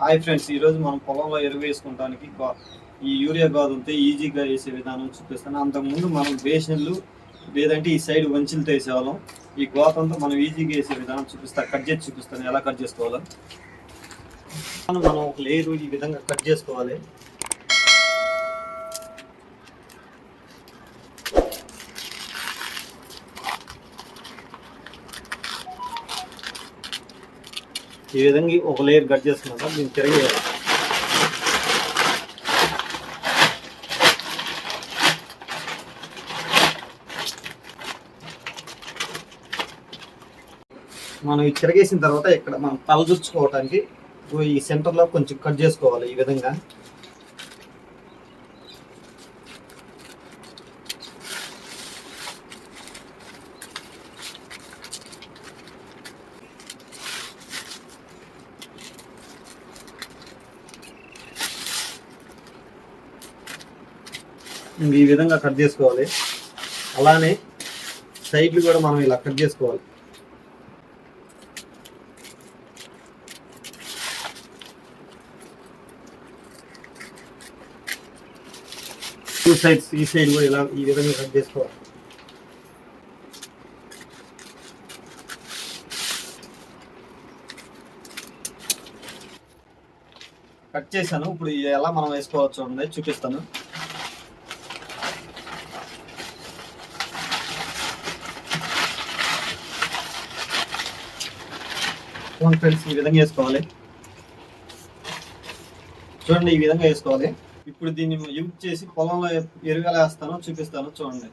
Hi friends ఈరోజు మనం పొలంలో ఎరువు వేసుకోవడానికి ఈ యూరియా గాదులతో ఈజీగా వేసే విధానం చూపిస్తాను. అంతకుముందు మనం బేషన్లు లేదంటే ఈ సైడ్ వంచులతో వేసేవాళ్ళం. ఈ గోతంతో మనం ఈజీగా వేసే విధానం చూపిస్తా కట్ చేసి చూపిస్తాను. ఎలా కట్ చేసుకోవాలో. మనం ఒక లేరు ఈ విధంగా కట్ చేసుకోవాలి. ఈ విధంగా ఒక లేయర్ కట్ చేసుకున్నాక దీన్ని తిరగేయాలి మనం ఇది తిరగేసిన తర్వాత ఇక్కడ మనం తలదూర్చుకోవటానికి ఈ సెంటర్లో కొంచెం కట్ చేసుకోవాలి ఈ విధంగా. ఈ విధంగా కట్ చేసుకోవాలి. అలానే సైడ్లు కూడా మనం ఇలా కట్ చేసుకోవాలి. టూ సైడ్స్ ఈ సైడ్ కూడా ఇలా ఈ విధంగా కట్ చేసుకోవాలి. కట్ చేశాను. ఇప్పుడు ఎలా మనం వేసుకోవచ్చు చూడండి చూపిస్తాను. చూడండి ఫ్రెండ్స్ ఈ విధంగా వేసుకోవాలి. చూడండి ఈ విధంగా వేసుకోవాలి. ఇప్పుడు దీన్ని యూజ్ చేసి పొలంలో ఎరువులు వేస్తానో చూపిస్తాను. చూడండి.